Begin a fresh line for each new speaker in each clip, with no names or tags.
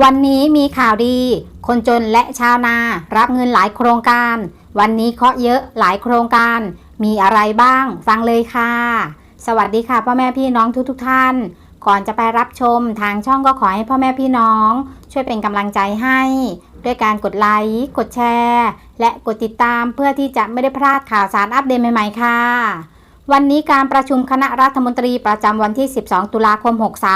วันนี้มีข่าวดี คนจนและชาวนารับเงินหลายโครงการ วันนี้เคาะเยอะหลายโครงการ มีอะไรบ้าง ฟังเลยค่ะ สวัสดีค่ะพ่อแม่พี่น้องทุกๆทท่าน ก่อนจะไปรับชมทางช่องก็ขอให้พ่อแม่พี่น้อง ช่วยเป็นกำลังใจให้ ด้วยการกดไลค์ กดแชร์ และกดติดตามเพื่อที่จะไม่ได้พลาดข่าวสารอัปเดตใหม่ๆค่ะวันนี้การประชุมคณะรัฐมนตรีประจำวันที่ 12 ตุลาคม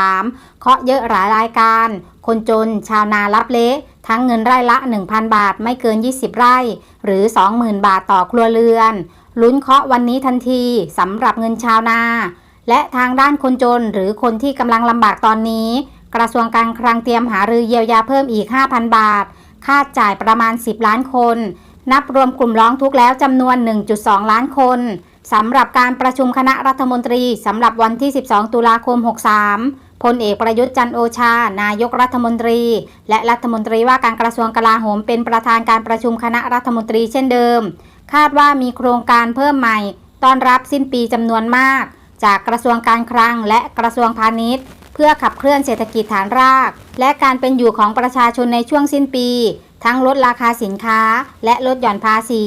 63 เคาะเยอะหลายรายการ คนจนชาวนารับเละทั้งเงินไร่ละ 1,000 บาทไม่เกิน 20 ไร่ หรือ 20,000 บาทต่อครัวเรือน ลุ้นเคาะวันนี้ทันทีสำหรับเงินชาวนา และทางด้านคนจนหรือคนที่กำลังลำบากตอนนี้ กระทรวงการคลังเตรียมหารือเยียวยาเพิ่มอีก 5,000 บาท ค่าจ่ายประมาณ 10 ล้านคน นับรวมกลุ่มร้องทุกข์แล้วจำนวน 1.2 ล้านคนสำหรับการประชุมคณะรัฐมนตรีสำหรับวันที่ 12 ตุลาคม 63 พลเอกประยุทธ์จันโอชา นายกรัฐมนตรี และรัฐมนตรีว่าการกระทรวงกลาโหมเป็นประธานการประชุมคณะรัฐมนตรีเช่นเดิม คาดว่ามีโครงการเพิ่มใหม่ต้อนรับสิ้นปีจำนวนมาก จากกระทรวงการคลังและกระทรวงพาณิชย์ เพื่อขับเคลื่อนเศรษฐกิจฐานราก และการเป็นอยู่ของประชาชนในช่วงสิ้นปี ทั้งลดราคาสินค้า และลดหย่อนภาษี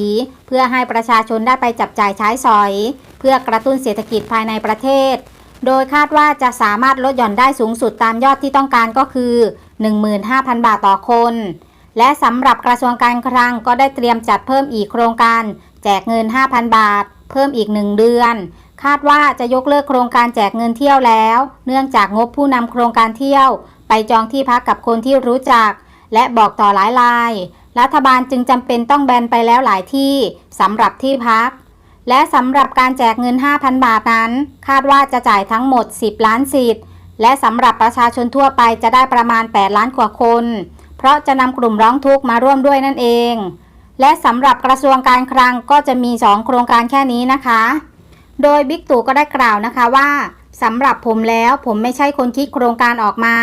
เพื่อให้ประชาชนได้ไปจับจ่ายใช้สอย เพื่อกระตุ้นเศรษฐกิจภายในประเทศ โดยคาดว่าจะสามารถลดหย่อนได้สูงสุดตามยอดที่ต้องการก็คือ 15,000 บาทต่อคน และสำหรับกระทรวงการคลังก็ได้เตรียมจัดเพิ่มอีกโครงการ แจกเงิน 5,000 บาท เพิ่มอีก 1 เดือน คาดว่าจะยกเลิกโครงการแจกเงินเที่ยวแล้ว เนื่องจากงบผู้นำโครงการเที่ยว ไปจองที่พักกับคนที่รู้จัก และบอกต่อหลายราย รัฐบาลจึงจำเป็นต้องแบนไปแล้วหลายที่สำหรับที่พัก และสำหรับการแจกเงิน 5,000 บาทนั้น คาดว่าจะจ่ายทั้งหมด 10 ล้านสิทธิ์ และสำหรับประชาชนทั่วไปจะได้ประมาณ 8 ล้านกว่าคน เพราะจะนำกลุ่มร้องทุกข์มาร่วมด้วยนั่นเอง และสำหรับกระทรวงการคลังก็จะมี 2 โครงการแค่นี้นะคะ โดยบิ๊กตู่ก็ได้กล่าวนะคะว่าสำหรับผมแล้วผมไม่ใช่คนคิดโครงการออกมา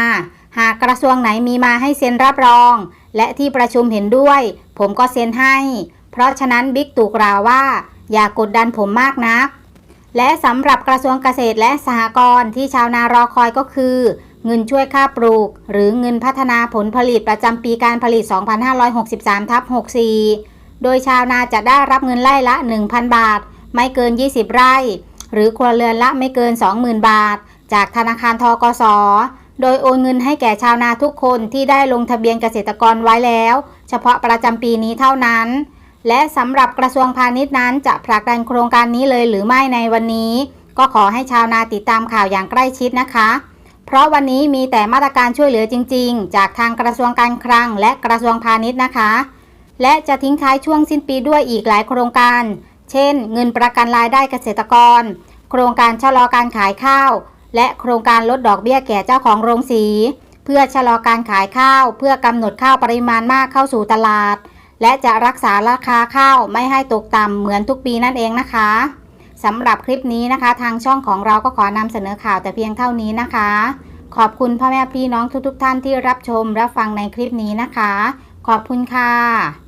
หากกระทรวงไหนมีมาให้เซ็นรับรอง และที่ประชุมเห็นด้วย ผมก็เซ็นให้ เพราะฉะนั้นบิ๊กตู่กล่าวว่า อย่ากดดันผมมากนัก และสำหรับกระทรวงเกษตรและสหกรณ์ที่ชาวนารอคอยก็คือ เงินช่วยค่าปลูก หรือเงินพัฒนาผลผลิตประจำปีการผลิต 2563ทับ64 โดยชาวนาจะได้รับเงินไร่ละ 1,000 บาท ไม่เกิน 20 ไร่ หรือครัวเรือนละไม่เกิน 20,000 บาท จากธนาคารทกสโดยโอนเงินให้แก่ชาวนาทุกคนที่ได้ลงทะเบียนเกษตรกรไว้แล้ว เฉพาะประจำปีนี้เท่านั้น และสำหรับกระทรวงพาณิชย์นั้นจะผลักดันโครงการนี้เลยหรือไม่ในวันนี้ ก็ขอให้ชาวนาติดตามข่าวอย่างใกล้ชิดนะคะ เพราะวันนี้มีแต่มาตรการช่วยเหลือจริง ๆ จากทางกระทรวงการคลัง และกระทรวงพาณิชย์นะคะ และจะทิ้งท้ายช่วงสิ้นปีด้วยอีกหลายโครงการ เช่น เงินประกันรายได้เกษตรกร โครงการชะลอการขายข้าว และโครงการลดดอกเบี้ยแก่เจ้าของโรงสี เพื่อชะลอการขายข้าว เพื่อกำหนดข้าวปริมาณมากเข้าสู่ตลาด และจะรักษาราคาข้าวไม่ให้ตกต่ำเหมือนทุกปีนั่นเองนะคะสำหรับคลิปนี้นะคะ ทางช่องของเราก็ขอนำเสนอข่าวแต่เพียงเท่านี้นะคะ ขอบคุณพ่อแม่พี่น้องทุกๆทท่านที่รับชมรับฟังในคลิปนี้นะคะ ขอบคุณค่ะ